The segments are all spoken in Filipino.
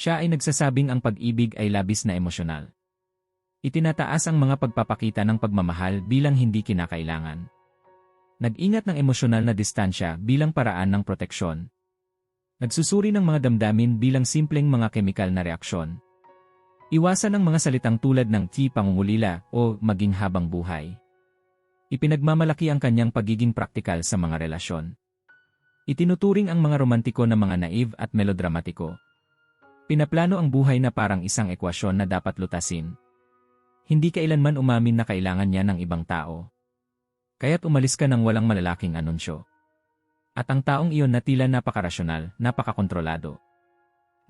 Siya ay nagsasabing ang pag-ibig ay labis na emosyonal. Itinataas ang mga pagpapakita ng pagmamahal bilang hindi kinakailangan. Nag-ingat ng emosyonal na distansya bilang paraan ng proteksyon. Nagsusuri ng mga damdamin bilang simpleng mga kemikal na reaksyon. Iwasan ang mga salitang tulad ng ti pangungulila o maging habang buhay. Ipinagmamalaki ang kanyang pagiging praktikal sa mga relasyon. Itinuturing ang mga romantiko na mga naive at melodramatiko. Pinaplano ang buhay na parang isang ekwasyon na dapat lutasin. Hindi kailanman umamin na kailangan niya ng ibang tao. Kaya't umalis ka ng walang malalaking anunsyo. At ang taong iyon na tila napakarasyonal, napakakontrolado.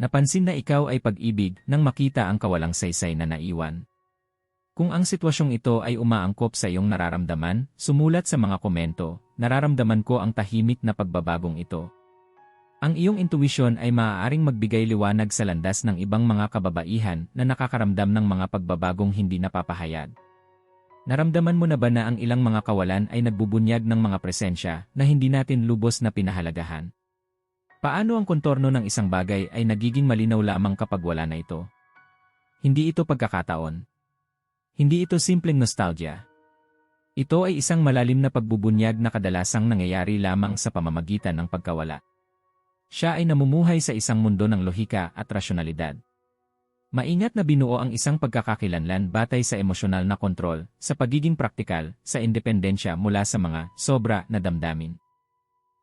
Napansin na ikaw ay pag-ibig nang makita ang kawalang saysay na naiwan. Kung ang sitwasyong ito ay umaangkop sa iyong nararamdaman, sumulat sa mga komento, nararamdaman ko ang tahimik na pagbabagong ito. Ang iyong intuition ay maaaring magbigay liwanag sa landas ng ibang mga kababaihan na nakakaramdam ng mga pagbabagong hindi napapahayag. Naramdaman mo na ba na ang ilang mga kawalan ay nagbubunyag ng mga presensya na hindi natin lubos na pinahalagahan? Paano ang kontorno ng isang bagay ay nagiging malinaw lamang kapag wala na ito? Hindi ito pagkakataon. Hindi ito simpleng nostalgia. Ito ay isang malalim na pagbubunyag na kadalasang nangyayari lamang sa pamamagitan ng pagkawala. Siya ay namumuhay sa isang mundo ng lohika at rasyonalidad. Maingat na binuo ang isang pagkakakilanlan batay sa emosyonal na kontrol, sa pagiging praktikal, sa independensya mula sa mga sobra na damdamin.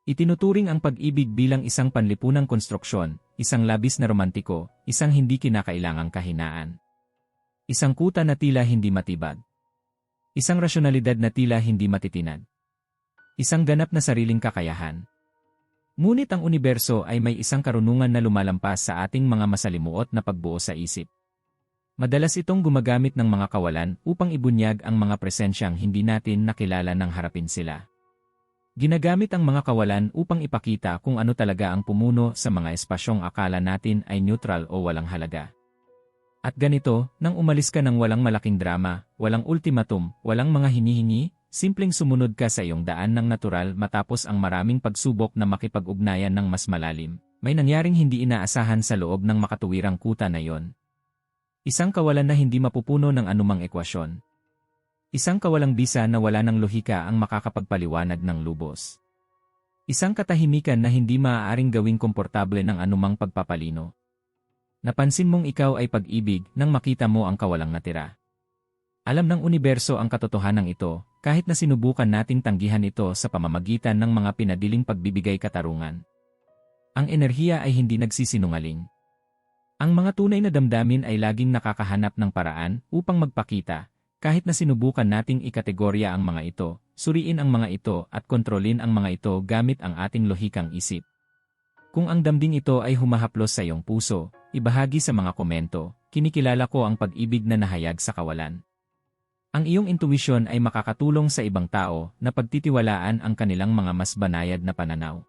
Itinuturing ang pag-ibig bilang isang panlipunang konstruksyon, isang labis na romantiko, isang hindi kinakailangang kahinaan. Isang kuta na tila hindi matibag. Isang rasyonalidad na tila hindi matitinad. Isang ganap na sariling kakayahan. Ngunit ang universo ay may isang karunungan na lumalampas sa ating mga masalimuot na pagbuo sa isip. Madalas itong gumagamit ng mga kawalan upang ibunyag ang mga presensyang hindi natin nakilala nang harapin sila. Ginagamit ang mga kawalan upang ipakita kung ano talaga ang pumuno sa mga espasyong akala natin ay neutral o walang halaga. At ganito, nang umalis ka ng walang malaking drama, walang ultimatum, walang mga hinihingi, Simpleng sumunod ka sa iyong daan ng natural matapos ang maraming pagsubok na makipag-ugnayan ng mas malalim. May nangyaring hindi inaasahan sa loob ng makatuwirang kuta na yon. Isang kawalan na hindi mapupuno ng anumang ekwasyon. Isang kawalang bisa na wala ng lohika ang makakapagpaliwanag ng lubos. Isang katahimikan na hindi maaaring gawing komportable ng anumang pagpapalino. Napansin mong ikaw ay pag-ibig nang makita mo ang kawalang natira. Alam ng universo ang katotohanan ito, kahit na sinubukan nating tanggihan ito sa pamamagitan ng mga pinadiling pagbibigay katarungan. Ang enerhiya ay hindi nagsisinungaling. Ang mga tunay na damdamin ay laging nakakahanap ng paraan upang magpakita, kahit na sinubukan nating ikategorya ang mga ito, suriin ang mga ito at kontrolin ang mga ito gamit ang ating lohikang isip. Kung ang damding ito ay humahaplos sa iyong puso, ibahagi sa mga komento, kinikilala ko ang pag-ibig na nahayag sa kawalan. Ang iyong intuition ay makakatulong sa ibang tao na pagtitiwalaan ang kanilang mga mas banayad na pananaw.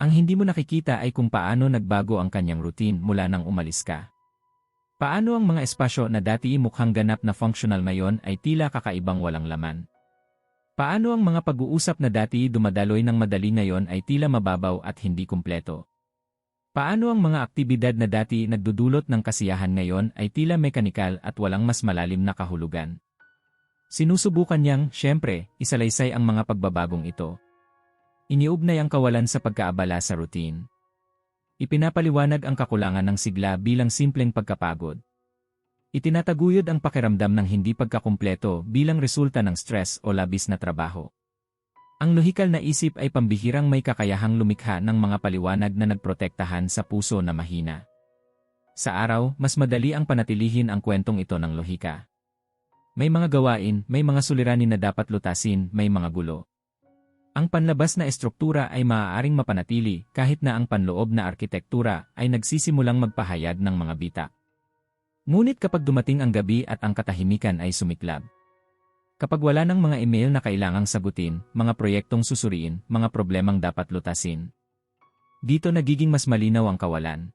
Ang hindi mo nakikita ay kung paano nagbago ang kanyang routine mula nang umalis ka. Paano ang mga espasyo na dati mukhang ganap na functional ngayon ay tila kakaibang walang laman. Paano ang mga pag-uusap na dati dumadaloy ng madali ngayon ay tila mababaw at hindi kumpleto. Paano ang mga aktibidad na dati nagdudulot ng kasiyahan ngayon ay tila mekanikal at walang mas malalim na kahulugan. Sinusubukan niyang, syempre, isalaysay ang mga pagbabagong ito. Iniugnay ang kawalan sa pagkaabala sa routine. Ipinapaliwanag ang kakulangan ng sigla bilang simpleng pagkapagod. Itinataguyod ang pakiramdam ng hindi pagkakumpleto bilang resulta ng stress o labis na trabaho. Ang lohikal na isip ay pambihirang may kakayahang lumikha ng mga paliwanag na nagprotektahan sa puso na mahina. Sa araw, mas madali ang panatilihin ang kwentong ito ng lohika. May mga gawain, may mga suliranin na dapat lutasin, may mga gulo. Ang panlabas na estruktura ay maaaring mapanatili kahit na ang panloob na arkitektura ay nagsisimulang magpahayag ng mga bita. Ngunit kapag dumating ang gabi at ang katahimikan ay sumiklab. Kapag wala ng mga email na kailangang sagutin, mga proyektong susuriin, mga problemang dapat lutasin. Dito nagiging mas malinaw ang kawalan.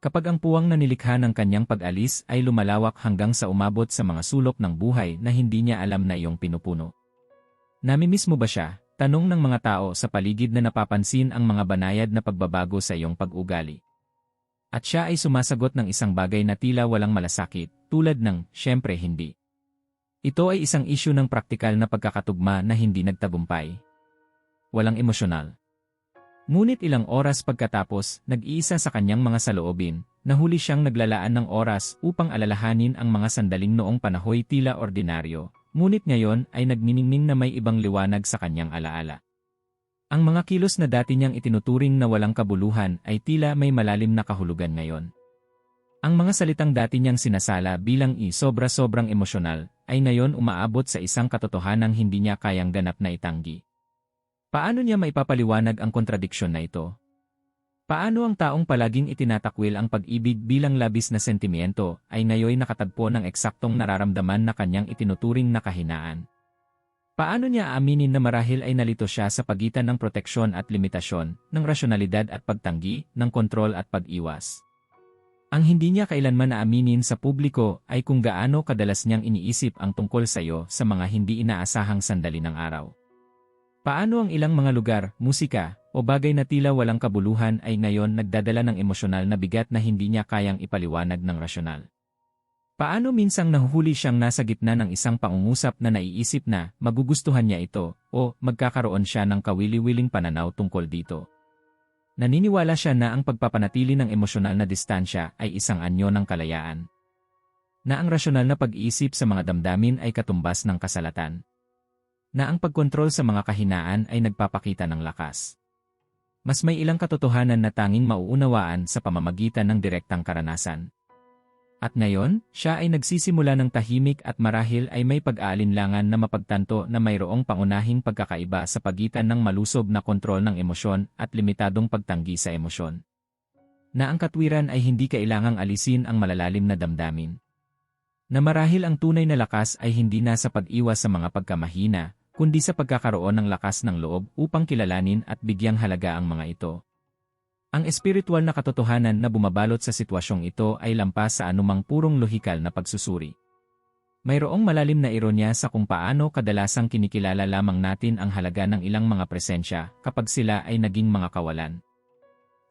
Kapag ang puwang na nilikha ng kanyang pag-alis ay lumalawak hanggang sa umabot sa mga sulok ng buhay na hindi niya alam na iyong pinupuno. Namimiss mo ba siya? Tanong ng mga tao sa paligid na napapansin ang mga banayad na pagbabago sa iyong pag-ugali. At siya ay sumasagot ng isang bagay na tila walang malasakit, tulad ng, syempre hindi. Ito ay isang isyu ng praktikal na pagkakatugma na hindi nagtagumpay. Walang emosyonal. Ngunit ilang oras pagkatapos, nag-iisa sa kanyang mga saloobin, nahuli siyang naglalaan ng oras upang alalahanin ang mga sandaling noong panahoy tila ordinaryo, ngunit ngayon ay nagniningning na may ibang liwanag sa kanyang alaala. Ang mga kilos na dati niyang itinuturing na walang kabuluhan ay tila may malalim na kahulugan ngayon. Ang mga salitang dati niyang sinasala bilang i sobra-sobrang emosyonal ay ngayon umaabot sa isang katotohanang hindi niya kayang ganap na itanggi. Paano niya maipapaliwanag ang kontradiksyon na ito? Paano ang taong palaging itinatakwil ang pag-ibig bilang labis na sentimiento ay ngayon nakatagpo ng eksaktong nararamdaman na kanyang itinuturing na kahinaan? Paano niya aaminin na marahil ay nalito siya sa pagitan ng proteksyon at limitasyon, ng rasyonalidad at pagtanggi, ng kontrol at pag-iwas? Ang hindi niya kailanman naaminin sa publiko ay kung gaano kadalas niyang iniisip ang tungkol sa iyo sa mga hindi inaasahang sandali ng araw. Paano ang ilang mga lugar, musika, o bagay na tila walang kabuluhan ay ngayon nagdadala ng emosyonal na bigat na hindi niya kayang ipaliwanag ng rasyonal? Paano minsang nahuhuli siyang nasa gitna ng isang pangungusap na naiisip na magugustuhan niya ito o magkakaroon siya ng kawili-wiling pananaw tungkol dito? Naniniwala siya na ang pagpapanatili ng emosyonal na distansya ay isang anyo ng kalayaan. Na ang rasyonal na pag-iisip sa mga damdamin ay katumbas ng kasalatan na ang pagkontrol sa mga kahinaan ay nagpapakita ng lakas. Mas may ilang katotohanan na tanging mauunawaan sa pamamagitan ng direktang karanasan. At ngayon, siya ay nagsisimula ng tahimik at marahil ay may pag-aalinlangan na mapagtanto na mayroong pangunahing pagkakaiba sa pagitan ng malusob na kontrol ng emosyon at limitadong pagtanggi sa emosyon. Na ang katwiran ay hindi kailangang alisin ang malalalim na damdamin. Na marahil ang tunay na lakas ay hindi nasa pag-iwas sa mga pagkamahina, kundi sa pagkakaroon ng lakas ng loob upang kilalanin at bigyang halaga ang mga ito. Ang espiritual na katotohanan na bumabalot sa sitwasyong ito ay lampas sa anumang purong lohikal na pagsusuri. Mayroong malalim na ironya sa kung paano kadalasang kinikilala lamang natin ang halaga ng ilang mga presensya kapag sila ay naging mga kawalan.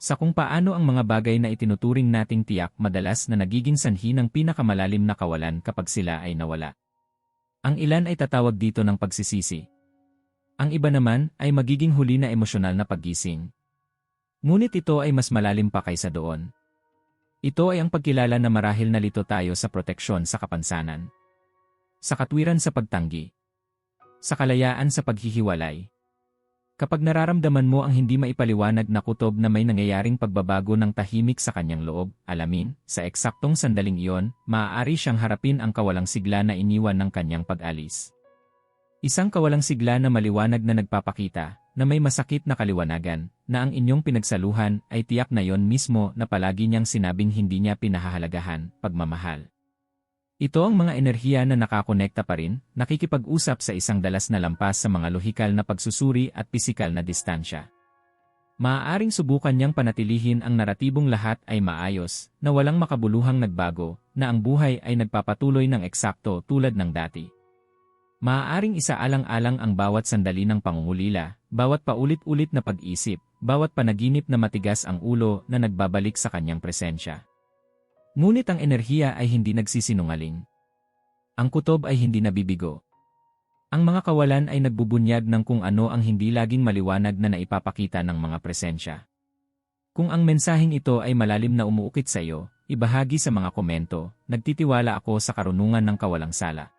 Sa kung paano ang mga bagay na itinuturing nating tiyak madalas na nagiging sanhi ng pinakamalalim na kawalan kapag sila ay nawala. Ang ilan ay tatawag dito ng pagsisisi. Ang iba naman ay magiging huli na emosyonal na paggising. Ngunit ito ay mas malalim pa kaysa doon. Ito ay ang pagkilala na marahil nalito tayo sa proteksyon sa kapansanan. Sa katwiran sa pagtanggi. Sa kalayaan sa paghihiwalay. Kapag nararamdaman mo ang hindi maipaliwanag na kutob na may nangyayaring pagbabago ng tahimik sa kanyang loob, alamin, sa eksaktong sandaling iyon, maaari siyang harapin ang kawalang sigla na iniwan ng kanyang pag-alis. Isang kawalang sigla na maliwanag na nagpapakita, na may masakit na kaliwanagan, na ang inyong pinagsaluhan ay tiyak na yon mismo na palagi niyang sinabing hindi niya pinahahalagahan, pagmamahal. Ito ang mga enerhiya na nakakonekta pa rin, nakikipag-usap sa isang dalas na lampas sa mga lohikal na pagsusuri at pisikal na distansya. Maaaring subukan niyang panatilihin ang naratibong lahat ay maayos, na walang makabuluhang nagbago, na ang buhay ay nagpapatuloy ng eksakto tulad ng dati. Maaaring isaalang-alang ang bawat sandali ng pangungulila, bawat paulit-ulit na pag-isip, bawat panaginip na matigas ang ulo na nagbabalik sa kanyang presensya. Ngunit ang enerhiya ay hindi nagsisinungaling. Ang kutob ay hindi nabibigo. Ang mga kawalan ay nagbubunyag ng kung ano ang hindi laging maliwanag na naipapakita ng mga presensya. Kung ang mensaheng ito ay malalim na umuukit sa iyo, ibahagi sa mga komento, nagtitiwala ako sa karunungan ng kawalang sala.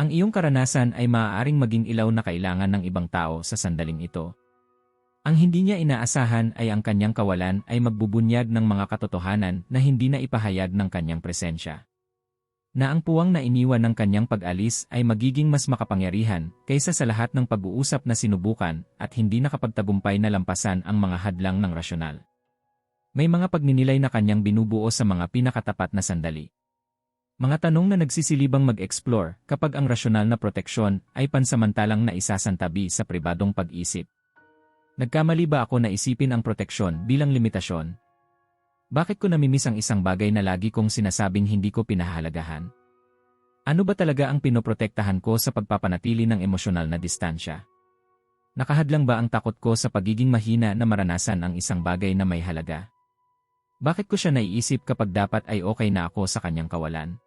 Ang iyong karanasan ay maaaring maging ilaw na kailangan ng ibang tao sa sandaling ito. Ang hindi niya inaasahan ay ang kanyang kawalan ay magbubunyag ng mga katotohanan na hindi na ipahayag ng kanyang presensya. Na ang puwang na iniwan ng kanyang pag-alis ay magiging mas makapangyarihan kaysa sa lahat ng pag-uusap na sinubukan at hindi nakapagtagumpay na lampasan ang mga hadlang ng rasyonal. May mga pagninilay na kanyang binubuo sa mga pinakatapat na sandali. Mga tanong na nagsisilibang mag-explore kapag ang rasyonal na proteksyon ay pansamantalang naisasantabi sa pribadong pag-isip. Nagkamali ba ako na isipin ang proteksyon bilang limitasyon? Bakit ko namimiss ang isang bagay na lagi kong sinasabing hindi ko pinahalagahan? Ano ba talaga ang pinoprotektahan ko sa pagpapanatili ng emosyonal na distansya? Nakahadlang ba ang takot ko sa pagiging mahina na maranasan ang isang bagay na may halaga? Bakit ko siya naiisip kapag dapat ay okay na ako sa kanyang kawalan?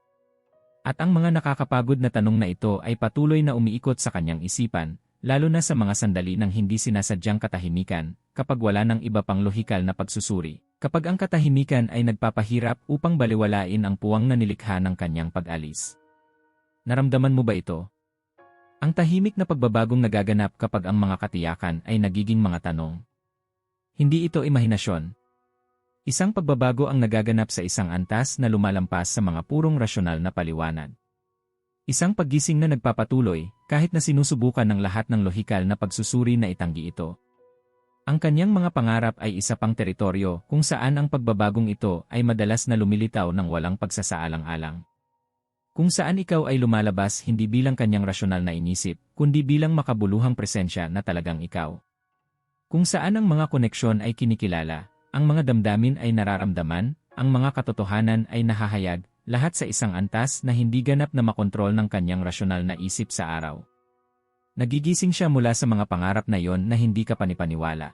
At ang mga nakakapagod na tanong na ito ay patuloy na umiikot sa kanyang isipan, lalo na sa mga sandali ng hindi sinasadyang katahimikan, kapag wala ng iba pang lohikal na pagsusuri, kapag ang katahimikan ay nagpapahirap upang baliwalain ang puwang na nilikha ng kanyang pag-alis. Naramdaman mo ba ito? Ang tahimik na pagbabagong nagaganap kapag ang mga katiyakan ay nagiging mga tanong. Hindi ito imahinasyon, Isang pagbabago ang nagaganap sa isang antas na lumalampas sa mga purong rasyonal na paliwanag. Isang paggising na nagpapatuloy, kahit na sinusubukan ng lahat ng lohikal na pagsusuri na itanggi ito. Ang kanyang mga pangarap ay isa pang teritoryo kung saan ang pagbabagong ito ay madalas na lumilitaw ng walang pagsasaalang-alang. Kung saan ikaw ay lumalabas hindi bilang kanyang rasyonal na inisip, kundi bilang makabuluhang presensya na talagang ikaw. Kung saan ang mga koneksyon ay kinikilala, ang mga damdamin ay nararamdaman, ang mga katotohanan ay nahahayag, lahat sa isang antas na hindi ganap na makontrol ng kanyang rasyonal na isip sa araw. Nagigising siya mula sa mga pangarap na yon na hindi ka panipaniwala.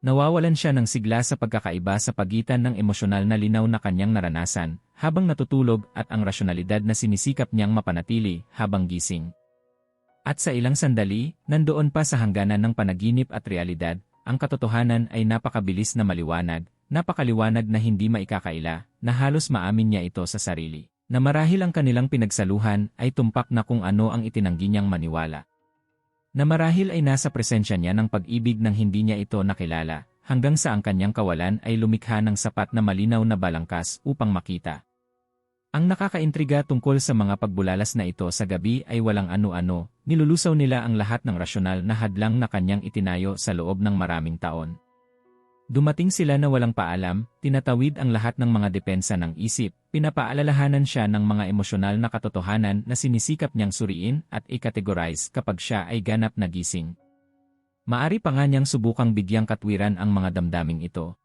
Nawawalan siya ng sigla sa pagkakaiba sa pagitan ng emosyonal na linaw na kanyang naranasan habang natutulog at ang rasyonalidad na sinisikap niyang mapanatili habang gising. At sa ilang sandali, nandoon pa sa hangganan ng panaginip at realidad, ang katotohanan ay napakabilis na maliwanag, napakaliwanag na hindi maikakaila, na halos maamin niya ito sa sarili. Na marahil ang kanilang pinagsaluhan ay tumpak na kung ano ang itinanggi niyang maniwala. Na marahil ay nasa presensya niya ng pag-ibig ng hindi niya ito nakilala, hanggang sa ang kanyang kawalan ay lumikha ng sapat na malinaw na balangkas upang makita. Ang nakakaintriga tungkol sa mga pagbulalas na ito sa gabi ay walang ano-ano, nilulusaw nila ang lahat ng rasyonal na hadlang na kanyang itinayo sa loob ng maraming taon. Dumating sila na walang paalam, tinatawid ang lahat ng mga depensa ng isip, pinapaalalahanan siya ng mga emosyonal na katotohanan na sinisikap niyang suriin at i-categorize kapag siya ay ganap na gising. Maari pa nga niyang subukang bigyang katwiran ang mga damdaming ito,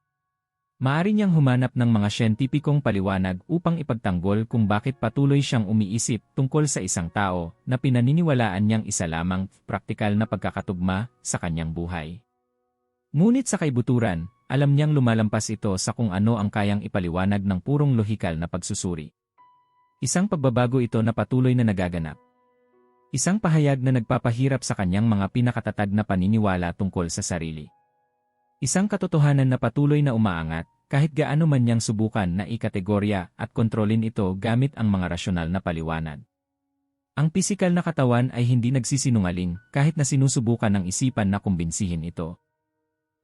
Maari niyang humanap ng mga siyentipikong paliwanag upang ipagtanggol kung bakit patuloy siyang umiisip tungkol sa isang tao na pinaniniwalaan niyang isa lamang praktikal na pagkakatugma sa kanyang buhay. Ngunit sa kaibuturan, alam niyang lumalampas ito sa kung ano ang kayang ipaliwanag ng purong lohikal na pagsusuri. Isang pagbabago ito na patuloy na nagaganap. Isang pahayag na nagpapahirap sa kanyang mga pinakatatag na paniniwala tungkol sa sarili. Isang katotohanan na patuloy na umaangat, kahit gaano man niyang subukan na ikategorya at kontrolin ito gamit ang mga rasyonal na paliwanag. Ang pisikal na katawan ay hindi nagsisinungaling kahit na sinusubukan ng isipan na kumbinsihin ito.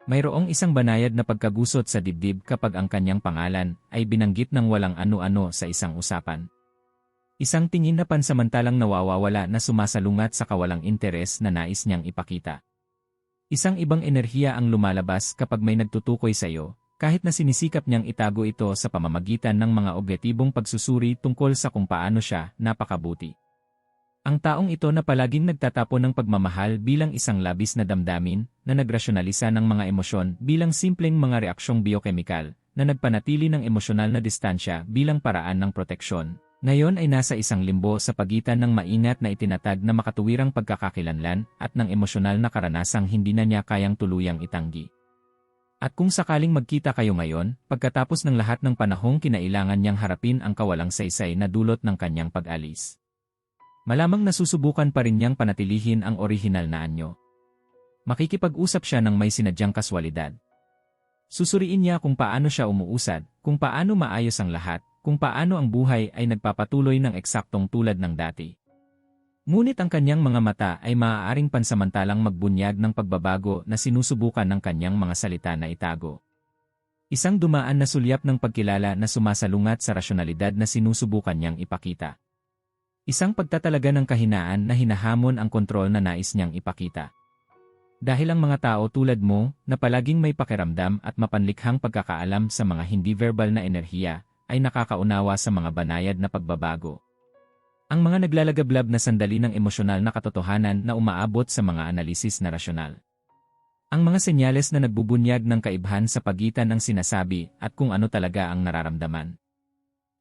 Mayroong isang banayad na pagkagusot sa dibdib kapag ang kanyang pangalan ay binanggit ng walang ano-ano sa isang usapan. Isang tingin na pansamantalang nawawawala na sumasalungat sa kawalang interes na nais niyang ipakita. Isang ibang enerhiya ang lumalabas kapag may nagtutukoy sa iyo, kahit na sinisikap niyang itago ito sa pamamagitan ng mga objetibong pagsusuri tungkol sa kung paano siya napakabuti. Ang taong ito na palaging nagtatapon ng pagmamahal bilang isang labis na damdamin na nagrasyonalisa ng mga emosyon bilang simpleng mga reaksyong biokemikal na nagpanatili ng emosyonal na distansya bilang paraan ng proteksyon ngayon ay nasa isang limbo sa pagitan ng maingat na itinatag na makatuwirang pagkakakilanlan at ng emosyonal na karanasang hindi na niya kayang tuluyang itanggi. At kung sakaling magkita kayo ngayon, pagkatapos ng lahat ng panahong kinailangan niyang harapin ang kawalang saysay na dulot ng kanyang pag-alis. Malamang nasusubukan pa rin niyang panatilihin ang orihinal na anyo. Makikipag-usap siya ng may sinadyang kaswalidad. Susuriin niya kung paano siya umuusad, kung paano maayos ang lahat, kung paano ang buhay ay nagpapatuloy ng eksaktong tulad ng dati. Ngunit ang kanyang mga mata ay maaaring pansamantalang magbunyag ng pagbabago na sinusubukan ng kanyang mga salita na itago. Isang dumaan na sulyap ng pagkilala na sumasalungat sa rasyonalidad na sinusubukan niyang ipakita. Isang pagtatalaga ng kahinaan na hinahamon ang kontrol na nais niyang ipakita. Dahil ang mga tao tulad mo, na palaging may pakiramdam at mapanlikhang pagkakaalam sa mga hindi verbal na enerhiya, ay nakakaunawa sa mga banayad na pagbabago. Ang mga naglalagablab na sandali ng emosyonal na katotohanan na umaabot sa mga analisis na rasyonal. Ang mga senyales na nagbubunyag ng kaibhan sa pagitan ng sinasabi at kung ano talaga ang nararamdaman.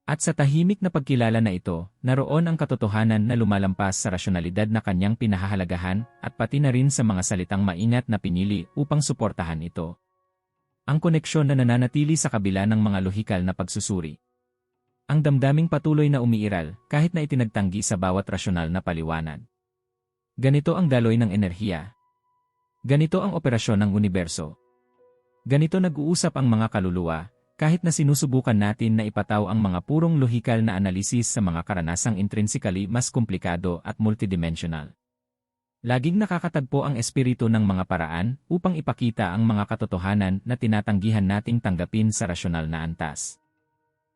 At sa tahimik na pagkilala na ito, naroon ang katotohanan na lumalampas sa rasyonalidad na kanyang pinahahalagahan at pati na rin sa mga salitang maingat na pinili upang suportahan ito. Ang koneksyon na nananatili sa kabila ng mga lohikal na pagsusuri. Ang damdaming patuloy na umiiral kahit na itinagtanggi sa bawat rasyonal na paliwanag. Ganito ang daloy ng enerhiya. Ganito ang operasyon ng universo. Ganito nag-uusap ang mga kaluluwa, kahit na sinusubukan natin na ipataw ang mga purong lohikal na analisis sa mga karanasang intrinsically mas komplikado at multidimensional. Laging nakakatagpo ang espiritu ng mga paraan upang ipakita ang mga katotohanan na tinatanggihan nating tanggapin sa rasyonal na antas.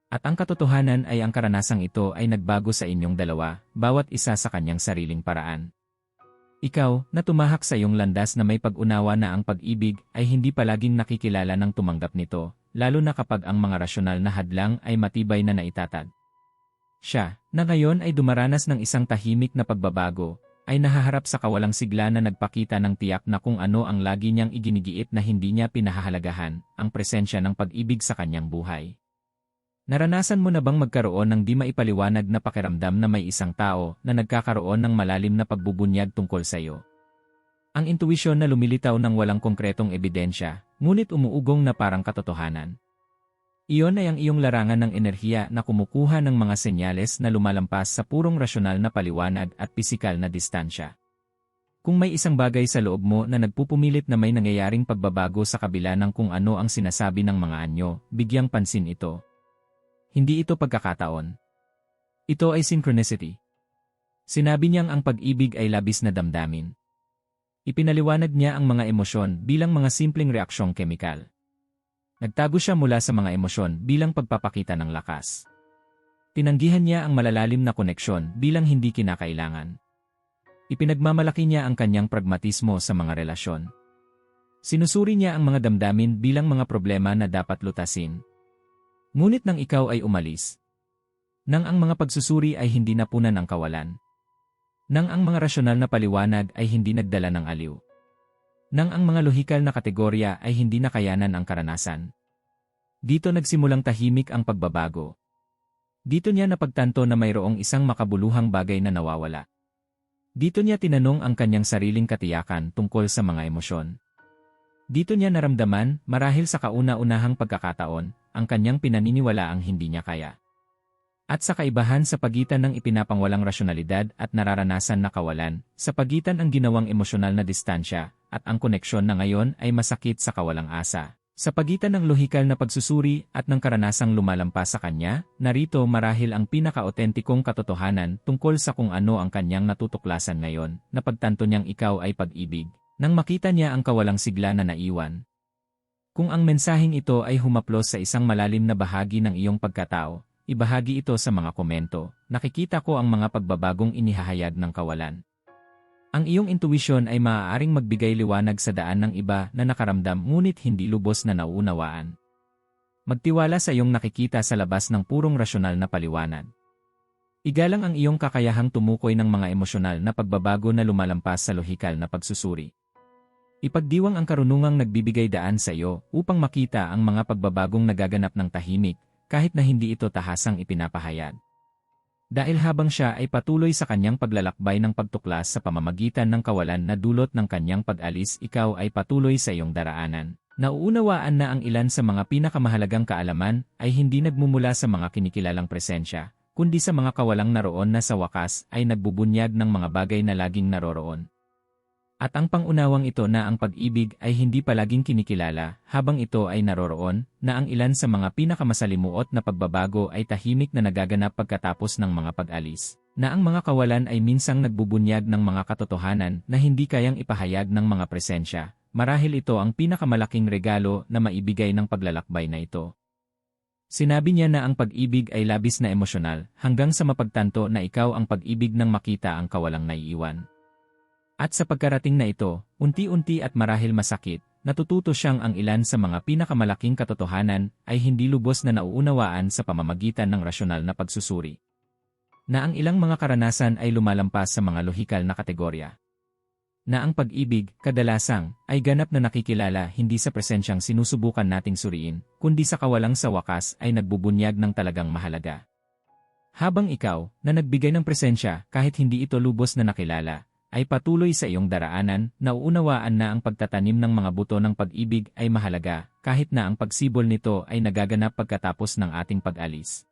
At ang katotohanan ay ang karanasang ito ay nagbago sa inyong dalawa, bawat isa sa kanyang sariling paraan. Ikaw, na tumahak sa iyong landas na may pag-unawa na ang pag-ibig ay hindi palaging nakikilala ng tumanggap nito, lalo na kapag ang mga rasyonal na hadlang ay matibay na naitatag. Siya, na ngayon ay dumaranas ng isang tahimik na pagbabago, ay nahaharap sa kawalang sigla na nagpakita ng tiyak na kung ano ang lagi niyang iginigiit na hindi niya pinahahalagahan, ang presensya ng pag-ibig sa kanyang buhay. Naranasan mo na bang magkaroon ng di maipaliwanag na pakiramdam na may isang tao na nagkakaroon ng malalim na pagbubunyag tungkol sa iyo? Ang intuwisyon na lumilitaw ng walang konkretong ebidensya, ngunit umuugong na parang katotohanan. Iyon ay ang iyong larangan ng enerhiya na kumukuha ng mga senyales na lumalampas sa purong rasyonal na paliwanag at pisikal na distansya. Kung may isang bagay sa loob mo na nagpupumilit na may nangyayaring pagbabago sa kabila ng kung ano ang sinasabi ng mga anyo, bigyang pansin ito. Hindi ito pagkakataon. Ito ay synchronicity. Sinabi niyang ang pag-ibig ay labis na damdamin. Ipinaliwanag niya ang mga emosyon bilang mga simpleng reaksyong kemikal. Nagtago siya mula sa mga emosyon bilang pagpapakita ng lakas. Tinanggihan niya ang malalalim na koneksyon bilang hindi kinakailangan. Ipinagmamalaki niya ang kanyang pragmatismo sa mga relasyon. Sinusuri niya ang mga damdamin bilang mga problema na dapat lutasin. Ngunit nang ikaw ay umalis, nang ang mga pagsusuri ay hindi napunan ng kawalan, nang ang mga rasyonal na paliwanag ay hindi nagdala ng aliw, nang ang mga lohikal na kategorya ay hindi nakayanan ang karanasan. Dito nagsimulang tahimik ang pagbabago. Dito niya napagtanto na mayroong isang makabuluhang bagay na nawawala. Dito niya tinanong ang kanyang sariling katiyakan tungkol sa mga emosyon. Dito niya naramdaman, marahil sa kauna-unahang pagkakataon, ang kanyang pinaniniwala ang hindi niya kaya. At sa kaibahan sa pagitan ng ipinapangwalang rasyonalidad at nararanasan na kawalan, sa pagitan ang ginawang emosyonal na distansya, at ang koneksyon na ngayon ay masakit sa kawalang asa. Sa pagitan ng lohikal na pagsusuri at ng karanasang lumalampas sa kanya, narito marahil ang pinaka-autentikong katotohanan tungkol sa kung ano ang kanyang natutuklasan ngayon, na pagtanto niyang ikaw ay pag-ibig, nang makita niya ang kawalang sigla na naiwan. Kung ang mensaheng ito ay humaplos sa isang malalim na bahagi ng iyong pagkatao, ibahagi ito sa mga komento, nakikita ko ang mga pagbabagong inihahayag ng kawalan. Ang iyong intuwisyon ay maaaring magbigay liwanag sa daan ng iba na nakaramdam ngunit hindi lubos na nauunawaan. Magtiwala sa iyong nakikita sa labas ng purong rasyonal na paliwanag. Igalang ang iyong kakayahang tumukoy ng mga emosyonal na pagbabago na lumalampas sa lohikal na pagsusuri. Ipagdiwang ang karunungang nagbibigay daan sa iyo upang makita ang mga pagbabagong nagaganap ng tahimik kahit na hindi ito tahasang ipinapahayag. Dahil habang siya ay patuloy sa kanyang paglalakbay ng pagtuklas sa pamamagitan ng kawalan na dulot ng kanyang pag-alis ikaw ay patuloy sa iyong daraanan. Nauunawaan na ang ilan sa mga pinakamahalagang kaalaman ay hindi nagmumula sa mga kinikilalang presensya, kundi sa mga kawalang naroon na sa wakas ay nagbubunyag ng mga bagay na laging naroroon. At ang pangunawang ito na ang pag-ibig ay hindi palaging kinikilala habang ito ay naroroon, na ang ilan sa mga pinakamasalimuot na pagbabago ay tahimik na nagaganap pagkatapos ng mga pag-alis, na ang mga kawalan ay minsang nagbubunyag ng mga katotohanan na hindi kayang ipahayag ng mga presensya, marahil ito ang pinakamalaking regalo na maibigay ng paglalakbay na ito. Sinabi niya na ang pag-ibig ay labis na emosyonal hanggang sa mapagtanto na ikaw ang pag-ibig ng makita ang kawalang naiiwan. At sa pagkarating na ito, unti-unti at marahil masakit, natututo siyang ang ilan sa mga pinakamalaking katotohanan ay hindi lubos na nauunawaan sa pamamagitan ng rasyonal na pagsusuri. Na ang ilang mga karanasan ay lumalampas sa mga lohikal na kategorya. Na ang pag-ibig, kadalasang, ay ganap na nakikilala hindi sa presensyang sinusubukan nating suriin, kundi sa kawalang sa wakas ay nagbubunyag ng talagang mahalaga. Habang ikaw, na nagbigay ng presensya kahit hindi ito lubos na nakilala, ay patuloy sa iyong daraanan, nauunawaan na ang pagtatanim ng mga buto ng pag-ibig ay mahalaga, kahit na ang pagsibol nito ay nagaganap pagkatapos ng ating pag-alis.